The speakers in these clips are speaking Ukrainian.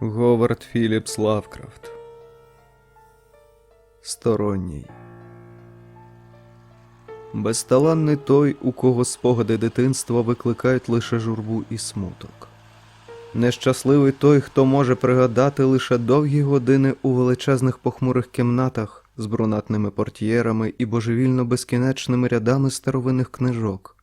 Говард Філіпс Лавкрафт. Сторонній. Безталанний той, у кого спогади дитинства викликають лише журбу і смуток. Нещасливий той, хто може пригадати лише довгі години у величезних похмурих кімнатах з брунатними портьєрами і божевільно безкінечними рядами старовинних книжок,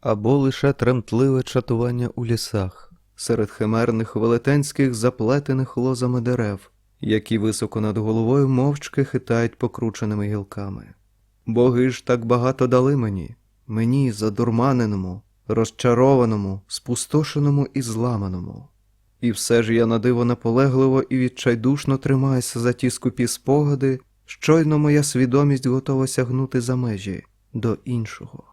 або лише тремтливе чатування у лісах серед химерних велетенських заплетених лозами дерев, які високо над головою мовчки хитають покрученими гілками. Боги ж так багато дали мені, мені задурманеному, розчарованому, спустошеному і зламаному. І все ж я на диво наполегливо і відчайдушно тримаюся за ті скупі спогади, щойно моя свідомість готова сягнути за межі до іншого.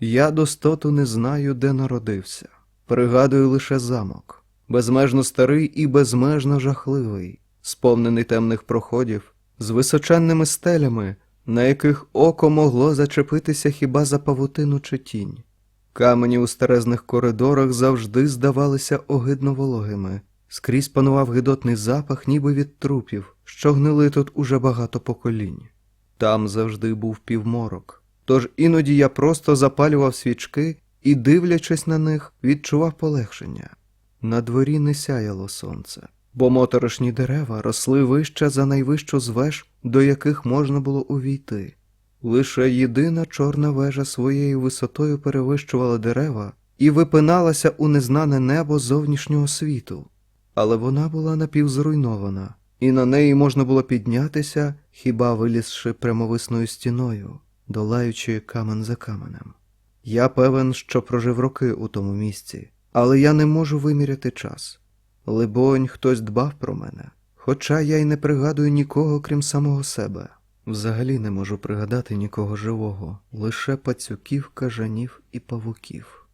Я достоту не знаю, де народився. Пригадую лише замок, безмежно старий і безмежно жахливий, сповнений темних проходів, з височенними стелями, на яких око могло зачепитися хіба за павутину чи тінь. Камені у старезних коридорах завжди здавалися огидно вологими, скрізь панував гидотний запах, ніби від трупів, що гнили тут уже багато поколінь. Там завжди був півморок. Тож іноді я просто запалював свічки і, дивлячись на них, відчував полегшення. На дворі не сяяло сонце, бо моторошні дерева росли вище за найвищу з веж, до яких можна було увійти. Лише єдина чорна вежа своєю висотою перевищувала дерева і випиналася у незнане небо зовнішнього світу, але вона була напівзруйнована, і на неї можна було піднятися, хіба вилізши прямовисною стіною, долаючи камен за каменем. Я певен, що прожив роки у тому місці, але я не можу виміряти час. Либонь, хтось дбав про мене, хоча я й не пригадую нікого, крім самого себе. Взагалі не можу пригадати нікого живого, лише пацюків, кажанів і павуків.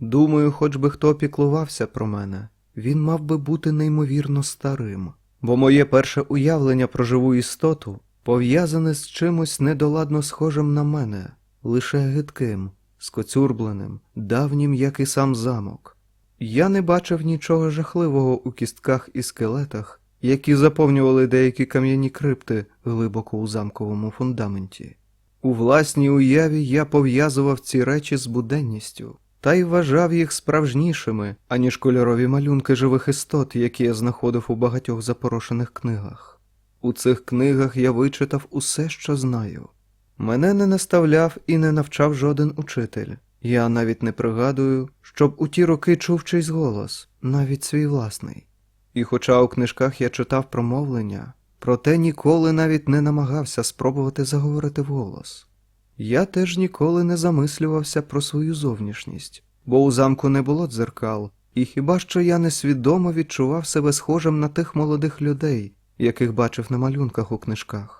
Думаю, хоч би хто опіклувався про мене, він мав би бути неймовірно старим, бо моє перше уявлення про живу істоту пов'язане з чимось недоладно схожим на мене, лише гидким, скоцюрбленим, давнім, як і сам замок. Я не бачив нічого жахливого у кістках і скелетах, які заповнювали деякі кам'яні крипти глибоко у замковому фундаменті. У власній уяві я пов'язував ці речі з буденністю, та й вважав їх справжнішими, аніж кольорові малюнки живих істот, які я знаходив у багатьох запорошених книгах. У цих книгах я вичитав усе, що знаю. Мене не наставляв і не навчав жоден учитель. Я навіть не пригадую, щоб у ті роки чув чийсь голос, навіть свій власний. І хоча у книжках я читав промовлення, проте ніколи навіть не намагався спробувати заговорити вголос. Я теж ніколи не замислювався про свою зовнішність, бо у замку не було дзеркал, і хіба що я несвідомо відчував себе схожим на тих молодих людей, яких бачив на малюнках у книжках.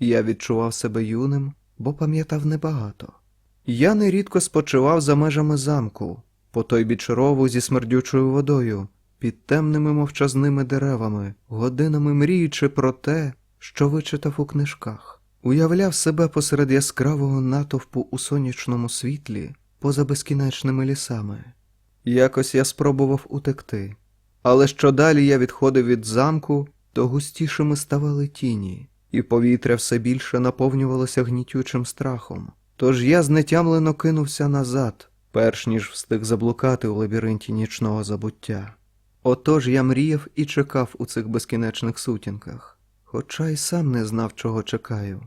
Я відчував себе юним, бо пам'ятав небагато. Я нерідко спочивав за межами замку, по той біч рову зі смердючою водою, під темними мовчазними деревами, годинами мріючи про те, що вичитав у книжках, уявляв себе посеред яскравого натовпу у сонячному світлі, поза безкінечними лісами. Якось я спробував утекти, але що далі я відходив від замку, то густішими ставали тіні, і повітря все більше наповнювалося гнітючим страхом. Тож я знетямлено кинувся назад, перш ніж встиг заблукати у лабіринті нічного забуття. Отож я мріяв і чекав у цих безкінечних сутінках, хоча й сам не знав, чого чекаю.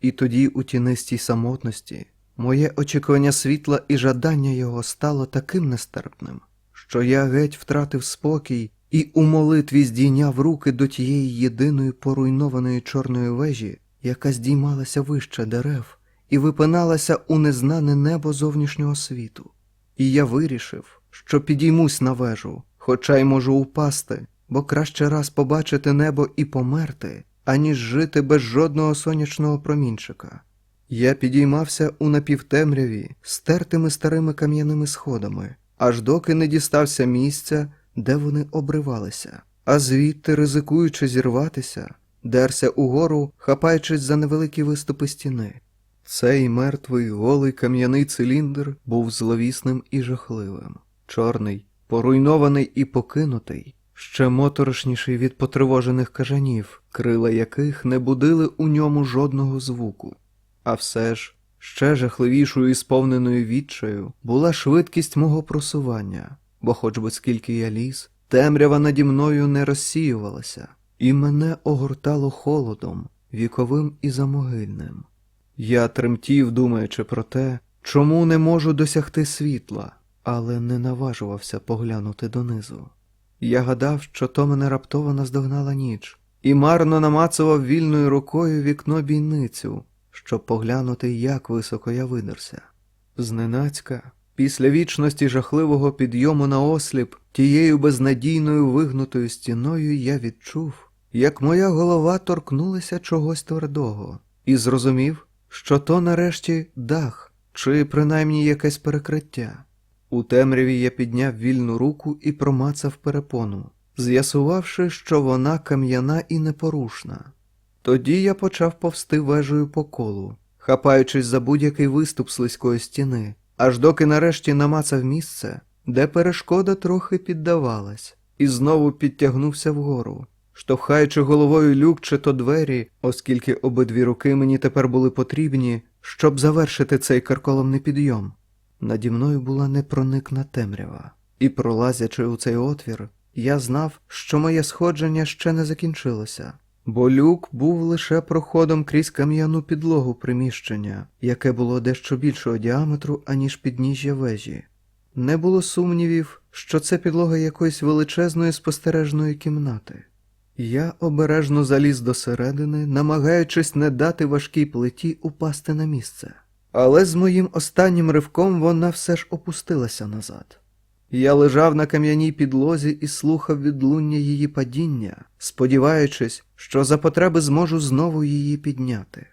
І тоді, у тінистій самотності, моє очікування світла і жадання його стало таким нестерпним, що я геть втратив спокій і у молитві здійняв руки до тієї єдиної поруйнованої чорної вежі, яка здіймалася вище дерев і випиналася у незнане небо зовнішнього світу. І я вирішив, що підіймусь на вежу, хоча й можу упасти, бо краще раз побачити небо і померти, аніж жити без жодного сонячного промінчика. Я підіймався у напівтемряві стертими старими кам'яними сходами, аж доки не дістався місця, де вони обривалися, а звідти, ризикуючи зірватися, дерся угору, хапаючись за невеликі виступи стіни. Цей мертвий голий кам'яний циліндр був зловісним і жахливим, чорний, поруйнований і покинутий, ще моторошніший від потривожених кажанів, крила яких не будили у ньому жодного звуку. А все ж, ще жахливішою і сповненою відчаю була швидкість мого просування, бо, хоч би скільки я ліз, темрява наді мною не розсіювалася, і мене огортало холодом, віковим і замогильним. Я тремтів, думаючи про те, чому не можу досягти світла, але не наважувався поглянути донизу. Я гадав, що то мене раптово наздогнала ніч, і марно намацував вільною рукою вікно бійницю, щоб поглянути, як високо я видерся. Зненацька, після вічності жахливого підйому на осліп, тією безнадійною вигнутою стіною я відчув, як моя голова торкнулася чогось твердого, і зрозумів, що то нарешті дах, чи принаймні якесь перекриття. У темряві я підняв вільну руку і промацав перепону, з'ясувавши, що вона кам'яна і непорушна. Тоді я почав повсти вежею по колу, хапаючись за будь-який виступ слизької стіни, аж доки нарешті намацав місце, де перешкода трохи піддавалась, і знову підтягнувся вгору, штовхаючи головою люк чи то двері, оскільки обидві руки мені тепер були потрібні, щоб завершити цей карколомний підйом. Наді мною була непроникна темрява, і, пролазячи у цей отвір, я знав, що моє сходження ще не закінчилося, бо люк був лише проходом крізь кам'яну підлогу приміщення, яке було дещо більшого діаметру, аніж підніжжя вежі. Не було сумнівів, що це підлога якоїсь величезної спостережної кімнати. Я обережно заліз до середини, намагаючись не дати важкій плиті упасти на місце. Але з моїм останнім ривком вона все ж опустилася назад. Я лежав на кам'яній підлозі і слухав відлуння її падіння, сподіваючись, що за потреби зможу знову її підняти.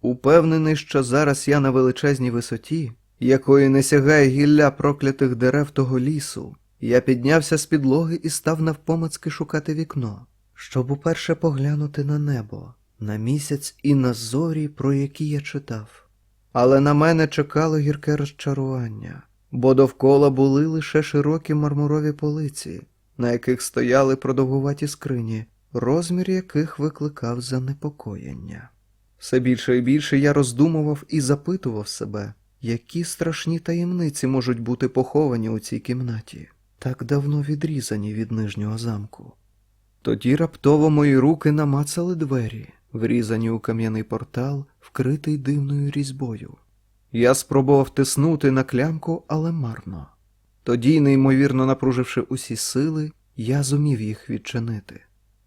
Упевнений, що зараз я на величезній висоті, якої не сягає гілля проклятих дерев того лісу, я піднявся з підлоги і став навпомацки шукати вікно, щоб уперше поглянути на небо, на місяць і на зорі, про які я читав. Але на мене чекало гірке розчарування, бо довкола були лише широкі мармурові полиці, на яких стояли продовгуваті скрині, розмір яких викликав занепокоєння. Все більше і більше я роздумував і запитував себе, які страшні таємниці можуть бути поховані у цій кімнаті, так давно відрізані від нижнього замку. Тоді раптово мої руки намацали двері, врізані у кам'яний портал, вкритий дивною різьбою. Я спробував тиснути на клямку, але марно. Тоді, неймовірно напруживши усі сили, я зумів їх відчинити.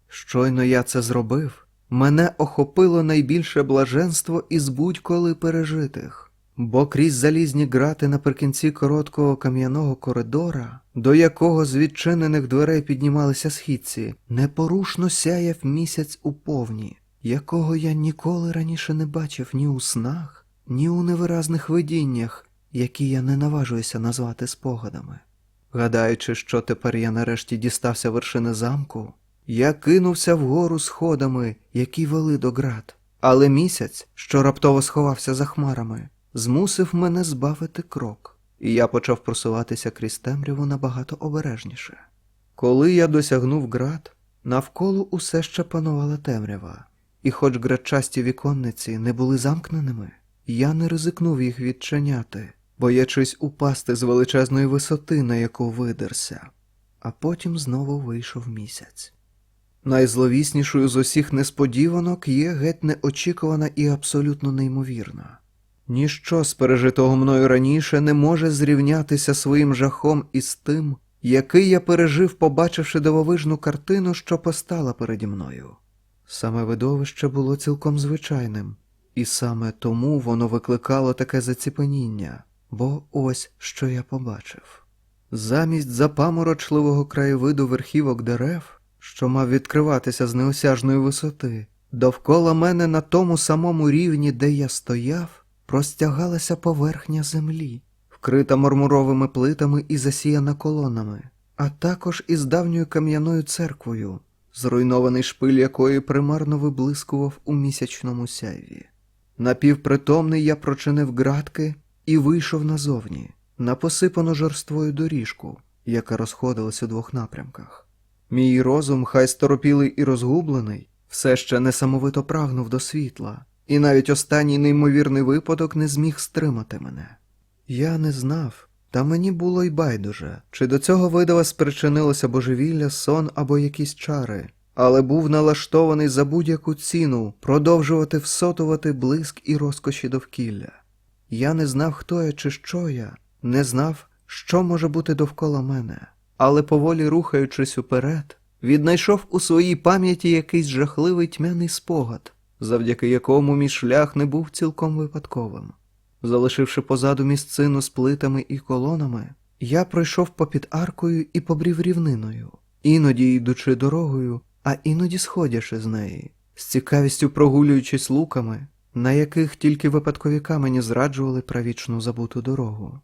Щойно я це зробив, мене охопило найбільше блаженство із будь-коли пережитих, бо крізь залізні грати наприкінці короткого кам'яного коридора, до якого з відчинених дверей піднімалися східці, непорушно сяяв місяць у повні, якого я ніколи раніше не бачив ні у снах, ні у невиразних видіннях, які я не наважуюся назвати спогадами. Гадаючи, що тепер я нарешті дістався вершини замку, я кинувся вгору сходами, які вели до град, але місяць, що раптово сховався за хмарами, змусив мене збавити крок, і я почав просуватися крізь темряву набагато обережніше. Коли я досягнув град, навколо усе ще панувала темрява, і хоч градчасті віконниці не були замкненими, я не ризикнув їх відчиняти, боячись упасти з величезної висоти, на яку видерся, а потім знову вийшов місяць. Найзловіснішою з усіх несподіванок є геть неочікувана і абсолютно неймовірна. Ніщо з пережитого мною раніше не може зрівнятися своїм жахом із тим, який я пережив, побачивши дивовижну картину, що постала переді мною. Саме видовище було цілком звичайним, і саме тому воно викликало таке заціпеніння, бо ось що я побачив. Замість запаморочливого краєвиду верхівок дерев, що мав відкриватися з неосяжної висоти, довкола мене на тому самому рівні, де я стояв, простягалася поверхня землі, вкрита мармуровими плитами і засіяна колонами, а також із давньою кам'яною церквою, зруйнований шпиль якої примарно виблискував у місячному сяйві. Напівпритомний я прочинив ґратки і вийшов назовні, на посипану жорствою доріжку, яка розходилась у двох напрямках. Мій розум, хай сторопілий і розгублений, все ще несамовито прагнув до світла, і навіть останній неймовірний випадок не зміг стримати мене. Я не знав, та мені було й байдуже, чи до цього видава спричинилося божевілля, сон або якісь чари, але був налаштований за будь-яку ціну продовжувати всотувати блиск і розкоші довкілля. Я не знав, хто я чи що я, не знав, що може бути довкола мене, але поволі рухаючись уперед, віднайшов у своїй пам'яті якийсь жахливий тьмяний спогад, завдяки якому мій шлях не був цілком випадковим. Залишивши позаду місцину з плитами і колонами, я пройшов попід аркою і побрів рівниною, іноді йдучи дорогою, а іноді сходячи з неї, з цікавістю прогулюючись луками, на яких тільки випадкові камені зраджували правічну забуту дорогу.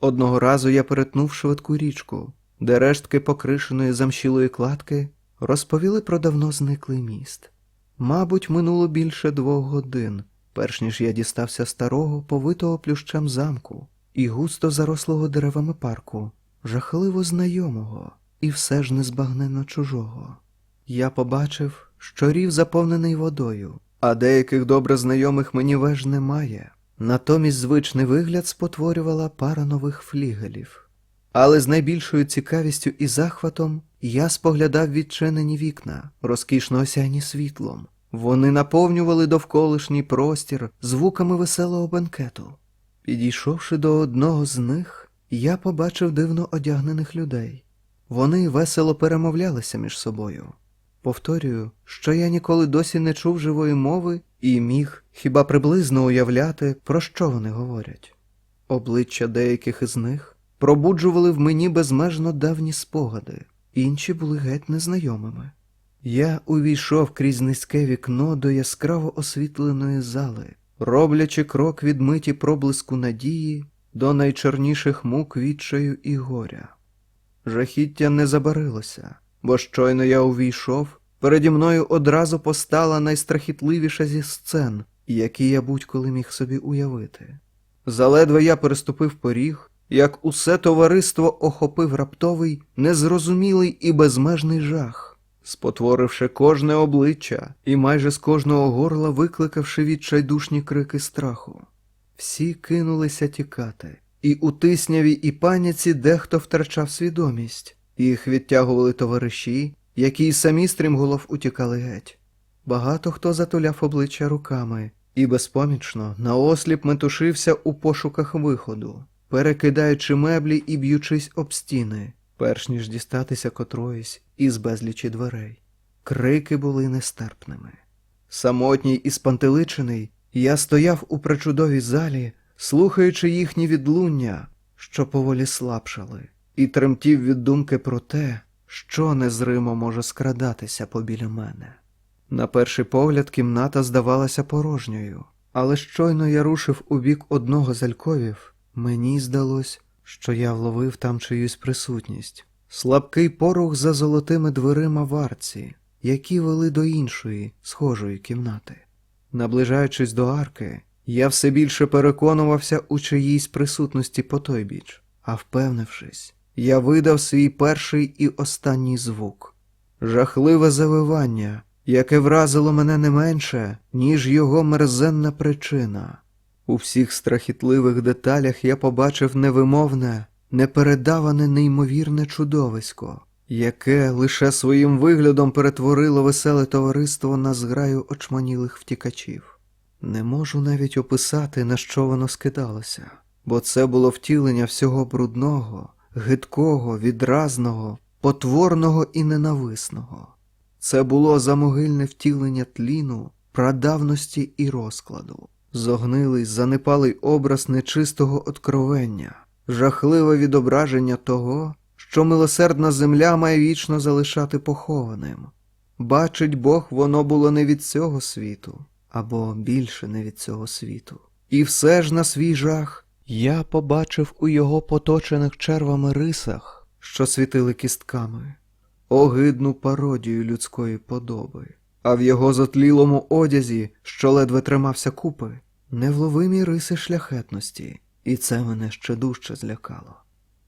Одного разу я перетнув швидку річку, де рештки покришеної замшілої кладки розповіли про давно зниклий міст. Мабуть, минуло більше двох годин, перш ніж я дістався старого, повитого плющем замку і густо зарослого деревами парку, жахливо знайомого і все ж незбагненно чужого. Я побачив, що рів заповнений водою, а деяких добре знайомих мені веж немає. Натомість звичний вигляд спотворювала пара нових флігелів. Але з найбільшою цікавістю і захватом я споглядав відчинені вікна, розкішно осяйні світлом. Вони наповнювали довколишній простір звуками веселого бенкету. Підійшовши до одного з них, я побачив дивно одягнених людей. Вони весело перемовлялися між собою. Повторюю, що я ніколи досі не чув живої мови і міг хіба приблизно уявляти, про що вони говорять. Обличчя деяких із них пробуджували в мені безмежно давні спогади, інші були геть незнайомими. Я увійшов крізь низьке вікно до яскраво освітленої зали, роблячи крок від миті проблиску надії до найчорніших мук відчаю і горя. Жахіття не забарилося, бо щойно я увійшов, переді мною одразу постала найстрахітливіша зі сцен, які я будь-коли міг собі уявити. Заледве я переступив поріг, як усе товариство охопив раптовий, незрозумілий і безмежний жах, спотворивши кожне обличчя і майже з кожного горла викликавши відчайдушні крики страху. Всі кинулися тікати, і у тисняві і паніці дехто втрачав свідомість, їх відтягували товариші, які й самі стрімголов утікали геть. Багато хто затуляв обличчя руками і безпомічно наосліп метушився у пошуках виходу, перекидаючи меблі і б'ючись об стіни, перш ніж дістатися котроїсь із безлічі дверей. Крики були нестерпними. Самотній і спантеличений, я стояв у причудовій залі, слухаючи їхні відлуння, що поволі слабшали, і тремтів від думки про те, що незримо може скрадатися побіля мене. На перший погляд кімната здавалася порожньою, але щойно я рушив у бік одного з альковів, мені здалось, що я вловив там чиюсь присутність. Слабкий порух за золотими дверима в арці, які вели до іншої, схожої кімнати. Наближаючись до арки, я все більше переконувався у чиїсь присутності по той біч, а впевнившись, я видав свій перший і останній звук жахливе завивання, яке вразило мене не менше, ніж його мерзенна причина. У всіх страхітливих деталях я побачив невимовне, непередаване неймовірне чудовисько, яке лише своїм виглядом перетворило веселе товариство на зграю очманілих втікачів. Не можу навіть описати, на що воно скидалося, бо це було втілення всього брудного, гидкого, відразного, потворного і ненависного. Це було замогильне втілення тліну, прадавності і розкладу, зогнилий, занепалий образ нечистого откровення, жахливе відображення того, що милосердна земля має вічно залишати похованим. Бачить Бог, воно було не від цього світу, або більше не від цього світу. І все ж на свій жах я побачив у його поточених червами рисах, що світили кістками, огидну пародію людської подоби, а в його затлілому одязі, що ледве тримався купи, невловимі риси шляхетності, і це мене ще дужче злякало.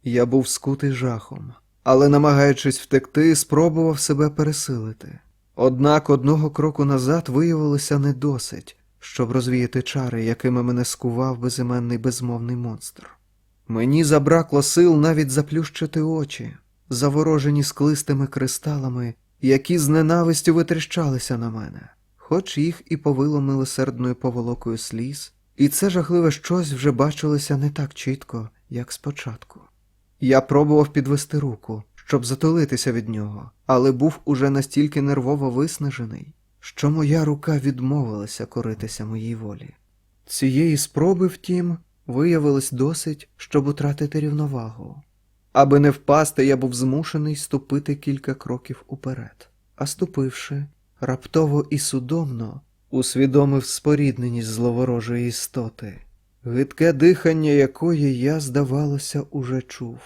Я був скутий жахом, але, намагаючись втекти, спробував себе пересилити. Однак одного кроку назад виявилося не досить, щоб розвіяти чари, якими мене скував безіменний безмовний монстр. Мені забракло сил навіть заплющити очі, заворожені склистими кристалами, які з ненавистю витріщалися на мене, хоч їх і повило милосердною поволокою сліз, і це жахливе щось вже бачилося не так чітко, як спочатку. Я пробував підвести руку, щоб затулитися від нього, але був уже настільки нервово виснажений, що моя рука відмовилася коритися моїй волі. Цієї спроби, втім, виявилось досить, щоб утратити рівновагу. Аби не впасти, я був змушений ступити кілька кроків уперед, а ступивши, раптово і судомно усвідомив спорідненість зловорожої істоти, гидке дихання якої я, здавалося, уже чув.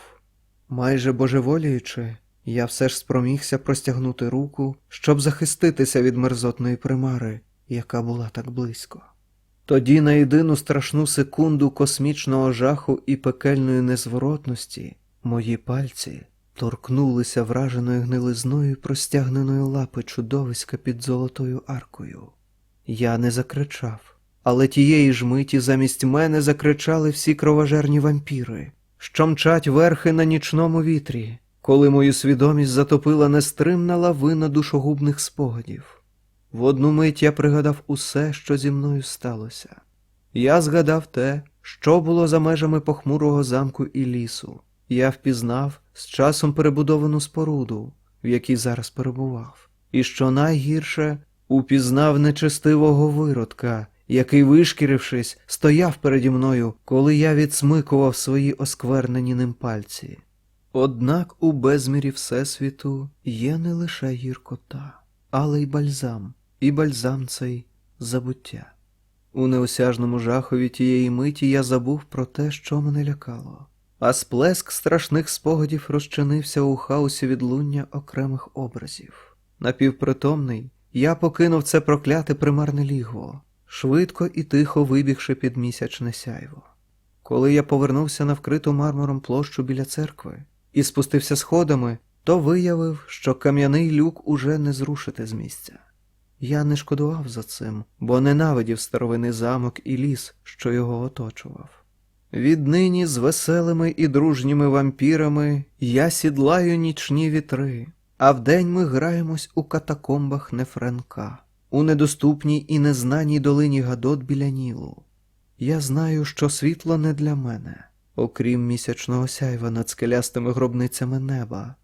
Майже божеволіючи, я все ж спромігся простягнути руку, щоб захиститися від мерзотної примари, яка була так близько. Тоді на єдину страшну секунду космічного жаху і пекельної незворотності мої пальці торкнулися враженою гнилизною простягненої лапи чудовиська під золотою аркою. Я не закричав, але тієї ж миті замість мене закричали всі кровожерні вампіри, що мчать верхи на нічному вітрі, коли мою свідомість затопила нестримна лавина душогубних спогадів. В одну мить я пригадав усе, що зі мною сталося. Я згадав те, що було за межами похмурого замку і лісу. Я впізнав з часом перебудовану споруду, в якій зараз перебував, і що найгірше упізнав нечестивого виродка, який, вишкірившись, стояв переді мною, коли я відсмикував свої осквернені ним пальці. Однак у безмірі Всесвіту є не лише гіркота, але й бальзам, і бальзам цей забуття. У неосяжному жахові тієї миті я забув про те, що мене лякало, а сплеск страшних спогадів розчинився у хаосі відлуння окремих образів. Напівпритомний, я покинув це прокляте примарне лігво, швидко і тихо вибігши під місячне сяйво. Коли я повернувся на вкриту мармуром площу біля церкви і спустився сходами, то виявив, що кам'яний люк уже не зрушити з місця. Я не шкодував за цим, бо ненавидів старовинний замок і ліс, що його оточував. Віднині з веселими і дружніми вампірами я сідлаю нічні вітри, а вдень ми граємось у катакомбах Нефренка, у недоступній і незнаній долині Гадот біля Нілу. Я знаю, що світло не для мене, окрім місячного сяйва над скелястими гробницями неба,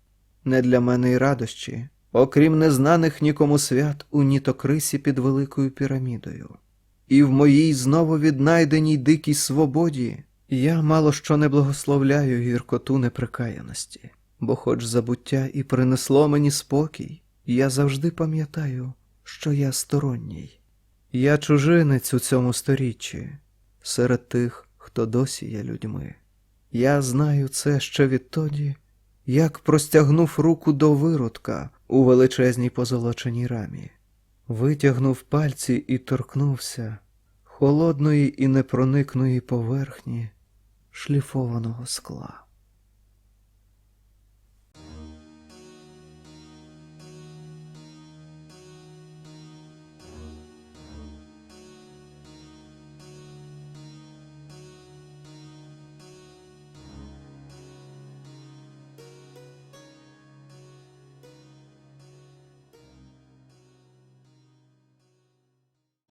не для мене й радощі, окрім незнаних нікому свят у нітокрисі під Великою пірамідою. І в моїй знову віднайденій дикій свободі я мало що не благословляю гіркоту неприкаяності, бо хоч забуття і принесло мені спокій, я завжди пам'ятаю, що я сторонній. Я чужинець у цьому сторіччі, серед тих, хто досі є людьми. Я знаю це ще відтоді, як простягнув руку до виродка у величезній позолоченій рамі, витягнув пальці і торкнувся холодної і непроникної поверхні шліфованого скла.